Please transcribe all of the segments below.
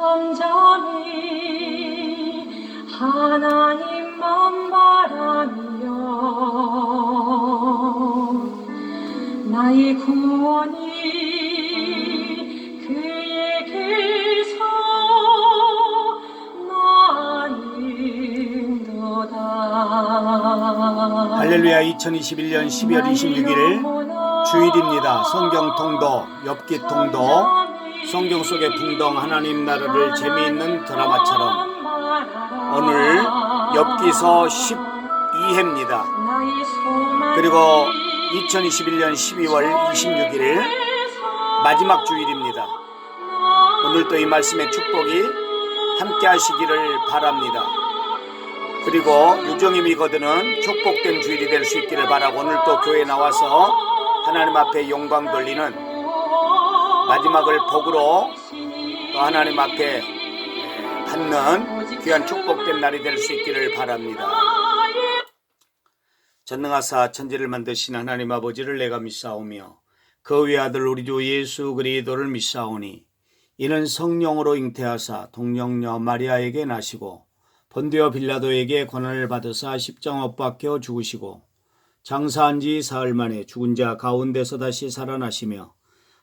잠잠히 하나님만 바라며 나의 구원이 그에게서 나는도다 할렐루야 2021년 12월 26일 주일입니다. 성경 통도, 엽기 통도, 성경 속의 풍덩 하나님 나라를 재미있는 드라마처럼 오늘 엽기서 12회입니다. 그리고 2021년 12월 26일 마지막 주일입니다. 오늘도 이 말씀의 축복이 함께 하시기를 바랍니다. 그리고 유정이 믿거든은 축복된 주일이 될 수 있기를 바라고 오늘 또 교회 나와서 하나님 앞에 영광 돌리는 마지막을 복으로 또 하나님 앞에 받는 귀한 축복된 날이 될 수 있기를 바랍니다. 전능하사 천지를 만드신 하나님 아버지를 내가 믿사오며 그 외아들 우리 주 예수 그리스도를 믿사오니 이는 성령으로 잉태하사 동령녀 마리아에게 나시고 본디오 빌라도에게 권한을 받으사 십자못 박혀 죽으시고 장사한 지 사흘 만에 죽은 자 가운데서 다시 살아나시며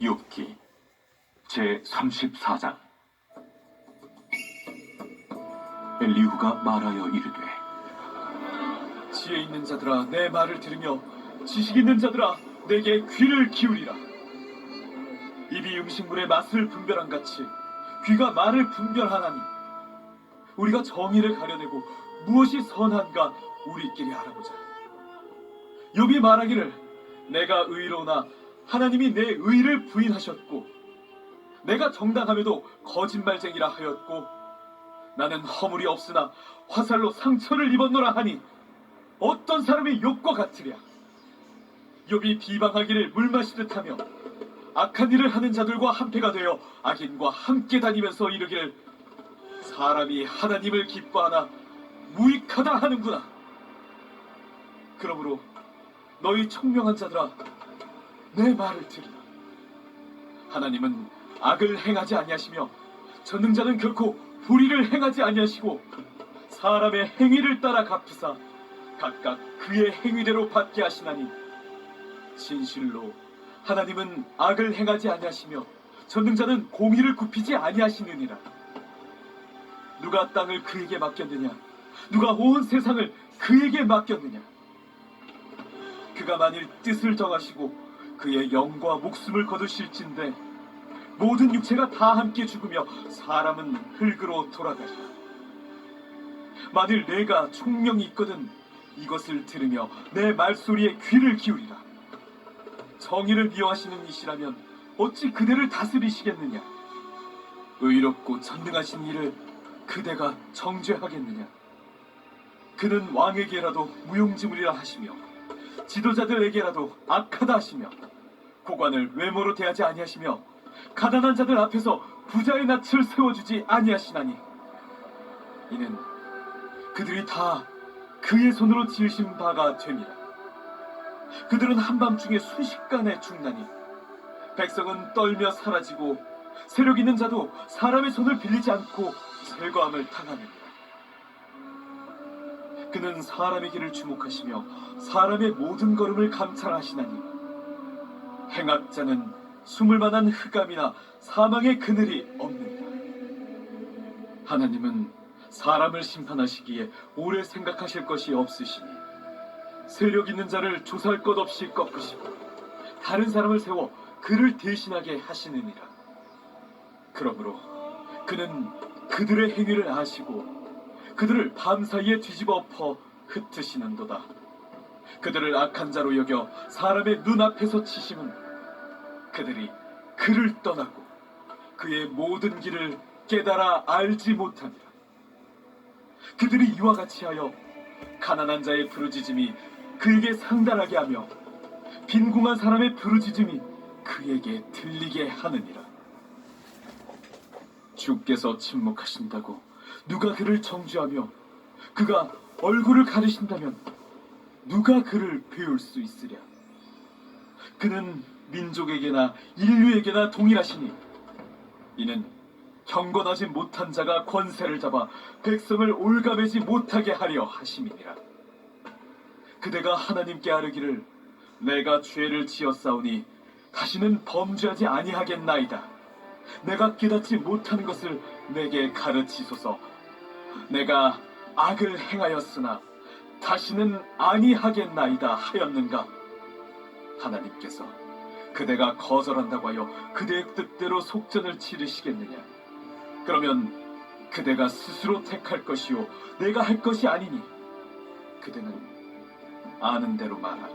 6기 제34장. 엘리후가 말하여 이르되 지혜 있는 자들아 내 말을 들으며 지식 있는 자들아 내게 귀를 기울이라. 입이 음식물의 맛을 분별한 같이 귀가 말을 분별하나니 우리가 정의를 가려내고 무엇이 선한가 우리끼리 알아보자. 욥이 말하기를 내가 의로우나 하나님이 내 의를 부인하셨고 내가 정당함에도 거짓말쟁이라 하였고 나는 허물이 없으나 화살로 상처를 입었노라 하니 어떤 사람이 욕과 같으랴. 욥이 비방하기를 물 마시듯 하며 악한 일을 하는 자들과 한패가 되어 악인과 함께 다니면서 이르기를 사람이 하나님을 기뻐하나 무익하다 하는구나. 그러므로 너희 청명한 자들아 내 말을 들으라. 하나님은 악을 행하지 아니하시며 전능자는 결코 불의를 행하지 아니하시고 사람의 행위를 따라 갚으사 각각 그의 행위대로 받게 하시나니 진실로 하나님은 악을 행하지 아니하시며 전능자는 공의를 굽히지 아니하시느니라. 누가 땅을 그에게 맡겼느냐? 누가 온 세상을 그에게 맡겼느냐? 그가 만일 뜻을 정하시고 그의 영과 목숨을 거두실진데 모든 육체가 다 함께 죽으며 사람은 흙으로 돌아가리라 만일 내가 총명이 있거든 이것을 들으며 내 말소리에 귀를 기울이라. 정의를 미워하시는 이시라면 어찌 그대를 다스리시겠느냐? 의롭고 전능하신 이를 그대가 정죄하겠느냐? 그는 왕에게라도 무용지물이라 하시며 지도자들에게라도 악하다 하시며 고관을 외모로 대하지 아니하시며 가난한 자들 앞에서 부자의 낯을 세워주지 아니하시나니 이는 그들이 다 그의 손으로 지으신 바가 됩니다. 그들은 한밤중에 순식간에 죽나니 백성은 떨며 사라지고 세력 있는 자도 사람의 손을 빌리지 않고 제거함을 당하느니라. 그는 사람의 길을 주목하시며 사람의 모든 걸음을 감찰하시나니 행악자는 숨을 만한 흑암이나 사망의 그늘이 없느니라. 하나님은 사람을 심판하시기에 오래 생각하실 것이 없으시니 세력 있는 자를 조사할 것 없이 꺾으시고 다른 사람을 세워 그를 대신하게 하시느니라. 그러므로 그는 그들의 행위를 아시고 그들을 밤사이에 뒤집어 엎어 흩으시는도다. 그들을 악한 자로 여겨 사람의 눈앞에서 치심은 그들이 그를 떠나고 그의 모든 길을 깨달아 알지 못하니라. 그들이 이와 같이 하여 가난한 자의 부르짖음이 그에게 상달하게 하며 빈궁한 사람의 부르짖음이 그에게 들리게 하느니라. 주께서 침묵하신다고 누가 그를 정죄하며 그가 얼굴을 가리신다면 누가 그를 배울 수 있으랴? 그는 민족에게나 인류에게나 동일하시니 이는 경건하지 못한 자가 권세를 잡아 백성을 올가매지 못하게 하려 하심이니라. 그대가 하나님께 아뢰기를 내가 죄를 지었사오니 다시는 범죄하지 아니하겠나이다. 내가 깨닫지 못하는 것을 내게 가르치소서. 내가 악을 행하였으나 다시는 아니하겠나이다 하였는가? 하나님께서 그대가 거절한다고 하여 그대의 뜻대로 속전을 치르시겠느냐? 그러면 그대가 스스로 택할 것이요 내가 할 것이 아니니 그대는 아는 대로 말하라.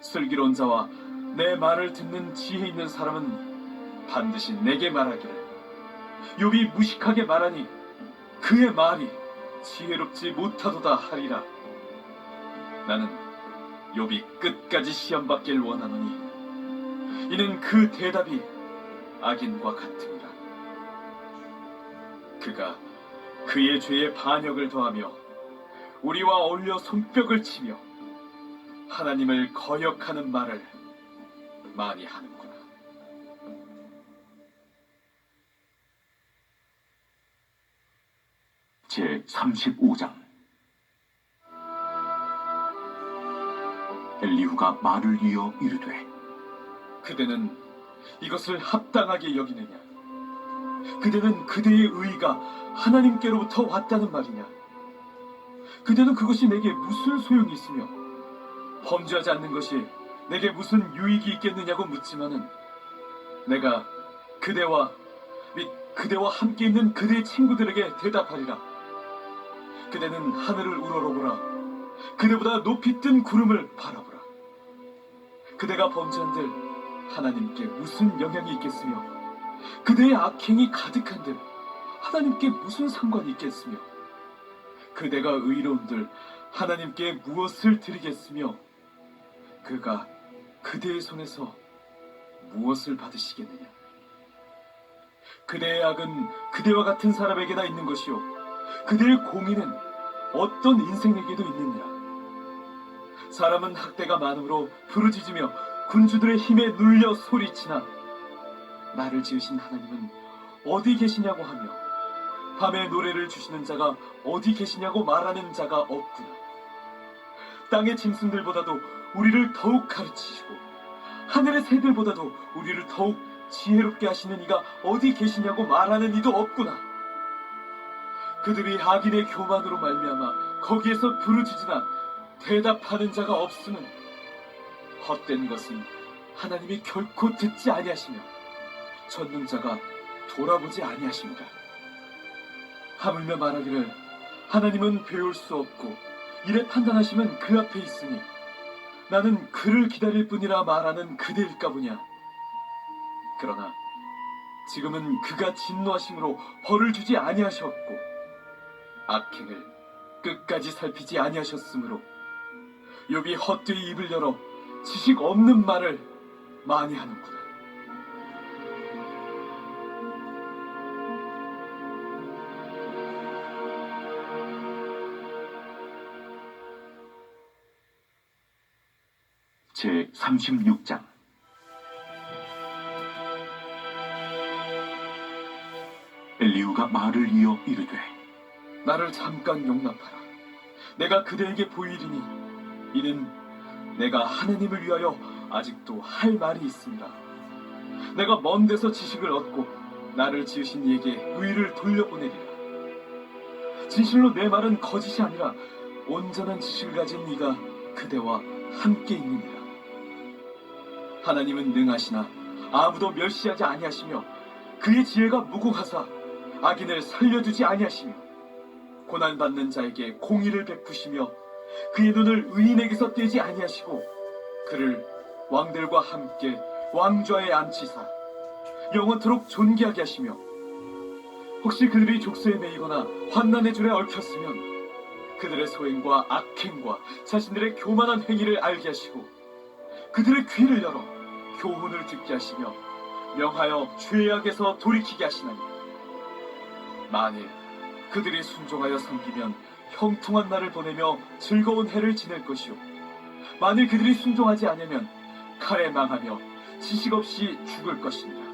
슬기로운 자와 내 말을 듣는 지혜 있는 사람은 반드시 내게 말하기를 욥이 무식하게 말하니 그의 말이 지혜롭지 못하도다 하리라. 나는 욥이 끝까지 시험 받길 원하노니 이는 그 대답이 악인과 같으니라. 그가 그의 죄에 반역을 더하며 우리와 어울려 손뼉을 치며 하나님을 거역하는 말을 많이 하는구나. 제 35장 엘리후가 말을 이어 이르되 그대는 이것을 합당하게 여기느냐? 그대는 그대의 의가 하나님께로부터 왔다는 말이냐? 그대는 그것이 내게 무슨 소용이 있으며 범죄하지 않는 것이 내게 무슨 유익이 있겠느냐고 묻지만은 내가 그대와 및 그대와 함께 있는 그대의 친구들에게 대답하리라. 그대는 하늘을 우러러보라. 그대보다 높이 뜬 구름을 바라보라. 그대가 범죄한들 하나님께 무슨 영향이 있겠으며 그대의 악행이 가득한들 하나님께 무슨 상관이 있겠으며 그대가 의로운들 하나님께 무엇을 드리겠으며 그가 그대의 손에서 무엇을 받으시겠느냐? 그대의 악은 그대와 같은 사람에게나 있는 것이요. 그대의 공의는 어떤 인생에게도 있느니라 사람은 학대가 많으므로 부르짖으며 군주들의 힘에 눌려 소리치나 나를 지으신 하나님은 어디 계시냐고 하며 밤에 노래를 주시는 자가 어디 계시냐고 말하는 자가 없구나. 땅의 짐승들보다도 우리를 더욱 가르치시고 하늘의 새들보다도 우리를 더욱 지혜롭게 하시는 이가 어디 계시냐고 말하는 이도 없구나. 그들이 악인의 교만으로 말미암아 거기에서 부르짖으나 대답하는 자가 없으면 헛된 것은 하나님이 결코 듣지 아니하시며 전능자가 돌아보지 아니하십니다. 하물며 말하기를 하나님은 배울 수 없고 이래 판단하시면 그 앞에 있으니 나는 그를 기다릴 뿐이라 말하는 그대일까 보냐. 그러나 지금은 그가 진노하심으로 벌을 주지 아니하셨고 악행을 끝까지 살피지 아니하셨으므로 욥이 헛되이 입을 열어 지식 없는 말을 많이 하는구나. 제 36장 엘리우가 말을 이어 이르되 나를 잠깐 용납하라. 내가 그대에게 보이리니 이는 내가 하나님을 위하여 아직도 할 말이 있습니다. 내가 먼 데서 지식을 얻고 나를 지으신 이에게 의를 돌려보내리라. 진실로 내 말은 거짓이 아니라 온전한 지식을 가진 이가 그대와 함께 있느니라. 하나님은 능하시나 아무도 멸시하지 아니하시며 그의 지혜가 무궁하사 악인을 살려두지 아니하시며 고난받는 자에게 공의를 베푸시며 그의 눈을 의인에게서 떼지 아니하시고 그를 왕들과 함께 왕좌에 앉히사 영원토록 존귀하게 하시며 혹시 그들이 족쇄에 매이거나 환난의 줄에 얽혔으면 그들의 소행과 악행과 자신들의 교만한 행위를 알게 하시고 그들의 귀를 열어 교훈을 듣게 하시며 명하여 죄악에서 돌이키게 하시나니 만일 그들이 순종하여 섬기면 형통한 날을 보내며 즐거운 해를 지낼 것이요 만일 그들이 순종하지 않으면 칼에 망하며 지식 없이 죽을 것이니라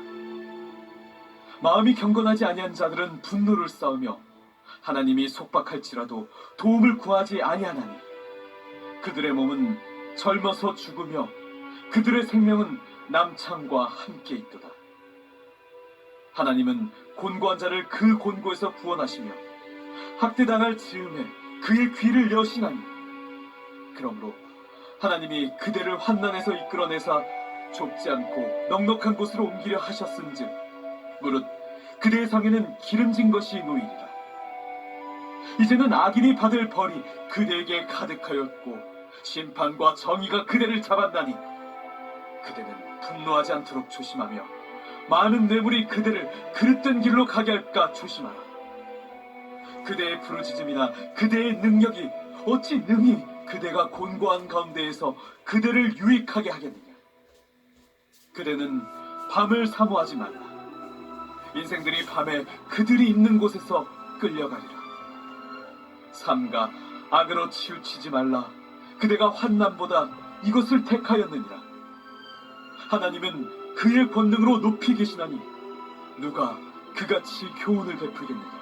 마음이 경건하지 아니한 자들은 분노를 쌓으며 하나님이 속박할지라도 도움을 구하지 아니하나니 그들의 몸은 젊어서 죽으며 그들의 생명은 남창과 함께 있도다. 하나님은 곤고한 자를 그 곤고에서 구원하시며 학대당할 즈음에 그의 귀를 여시나니 그러므로 하나님이 그대를 환난에서 이끌어내사 좁지 않고 넉넉한 곳으로 옮기려 하셨은즉 무릇 그대의 상에는 기름진 것이 놓이리라 이제는 악인이 받을 벌이 그대에게 가득하였고 심판과 정의가 그대를 잡았나니 그대는 분노하지 않도록 조심하며 많은 뇌물이 그대를 그릇된 길로 가게 할까 조심하라. 그대의 부르짖음이나 그대의 능력이 어찌 능히 그대가 곤고한 가운데에서 그대를 유익하게 하겠느냐. 그대는 밤을 사모하지 말라. 인생들이 밤에 그들이 있는 곳에서 끌려가리라. 삼가 악으로 치우치지 말라. 그대가 환난보다 이것을 택하였느니라. 하나님은 그의 권능으로 높이 계시나니 누가 그같이 교훈을 베풀겠느냐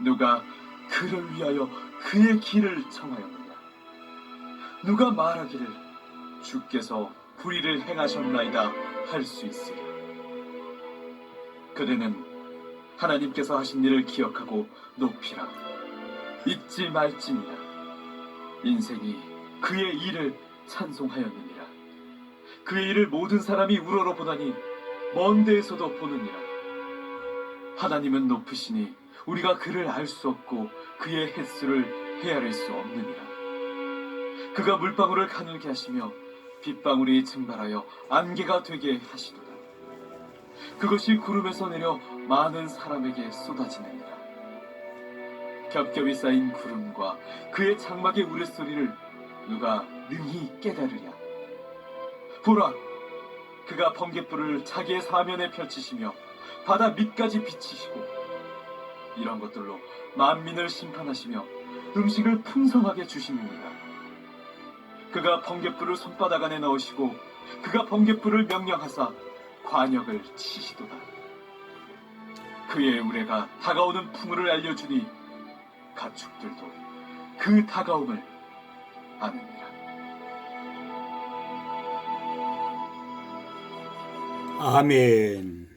누가 그를 위하여 그의 길을 청하였느냐? 누가 말하기를 주께서 불의를 행하셨나이다 할 수 있으랴. 그대는 하나님께서 하신 일을 기억하고 높이라. 잊지 말지니라. 인생이 그의 일을 찬송하였느니라. 그의 일을 모든 사람이 우러러 보다니 먼 데에서도 보느니라. 하나님은 높으시니 우리가 그를 알 수 없고 그의 횟수를 헤아릴 수 없느니라. 그가 물방울을 가늘게 하시며 빗방울이 증발하여 안개가 되게 하시도다. 그것이 구름에서 내려 많은 사람에게 쏟아지느니라. 겹겹이 쌓인 구름과 그의 장막의 우레소리를 누가 능히 깨달으랴. 보라, 그가 번갯불을 자기의 사면에 펼치시며 바다 밑까지 비치시고 이런 것들로 만민을 심판하시며 음식을 풍성하게 주시느니라. 그가 번갯불을 손바닥 안에 넣으시고 그가 번갯불을 명령하사 관역을 치시도다. 그의 의뢰가 다가오는 풍우를 알려주니 가축들도 그 다가옴을 아느니라. 아멘.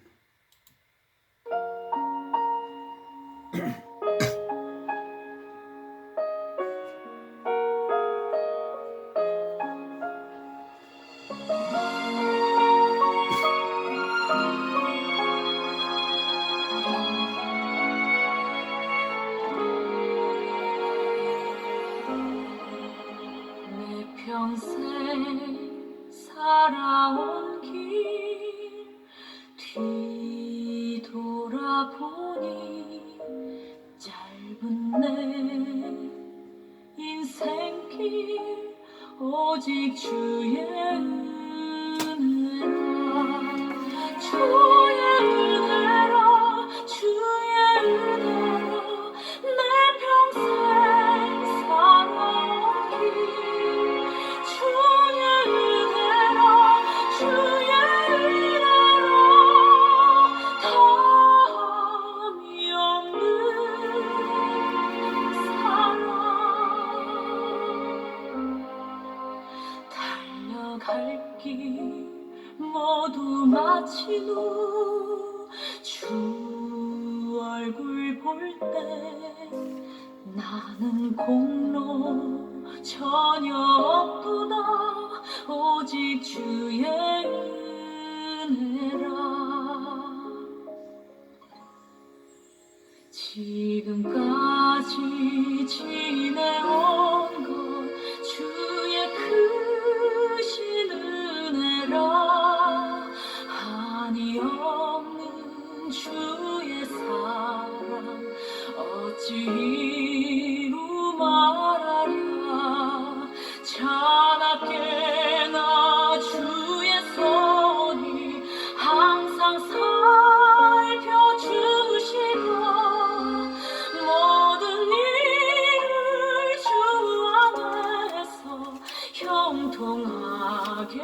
평생 살아온 길 뒤돌아보 오직 주의 갈 길 모두 마친 후 주 얼굴 볼 때 나는 공로 전혀 없도다. 오직 주의 은혜라. 지금까지 지내 어찌 이루 말하랴 자나깨나 주의 손이 항상 살펴주시고 모든 일을 주 안에서 형통하게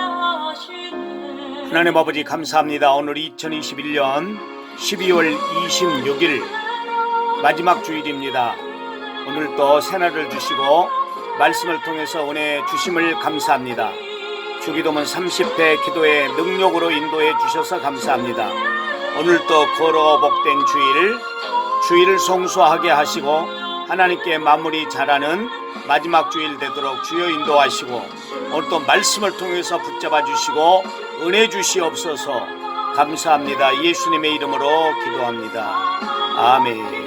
하시네 하나님 아버지 감사합니다. 오늘 2021년 12월 26일 마지막 주일입니다. 오늘 또 새날을 주시고 말씀을 통해서 은혜 주심을 감사합니다. 주기도문 30회 기도의 능력으로 인도해 주셔서 감사합니다. 오늘 또 걸어 복된 주일, 주일을 성수하게 하시고 하나님께 마무리 잘하는 마지막 주일 되도록 주여 인도하시고 오늘 또 말씀을 통해서 붙잡아 주시고 은혜 주시옵소서 감사합니다. 예수님의 이름으로 기도합니다. 아멘.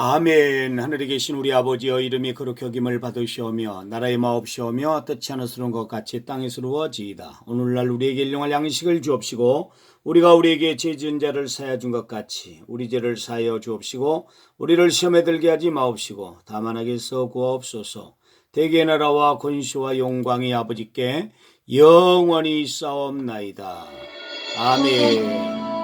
아멘. 하늘에 계신 우리 아버지여 이름이 그렇게 여김을 받으시오며 나라의 마옵시오며 뜻치 않으스러운 것 같이 땅에서 이루어지이다. 오늘날 우리에게 일용할 양식을 주옵시고 우리가 우리에게 죄 지은 자를 사여 준 것 같이 우리 죄를 사여 주옵시고 우리를 시험에 들게 하지 마옵시고 다만 하게서 구하옵소서. 대개 나라와 권시와 영광이 아버지께 영원히 싸움나이다. 아멘.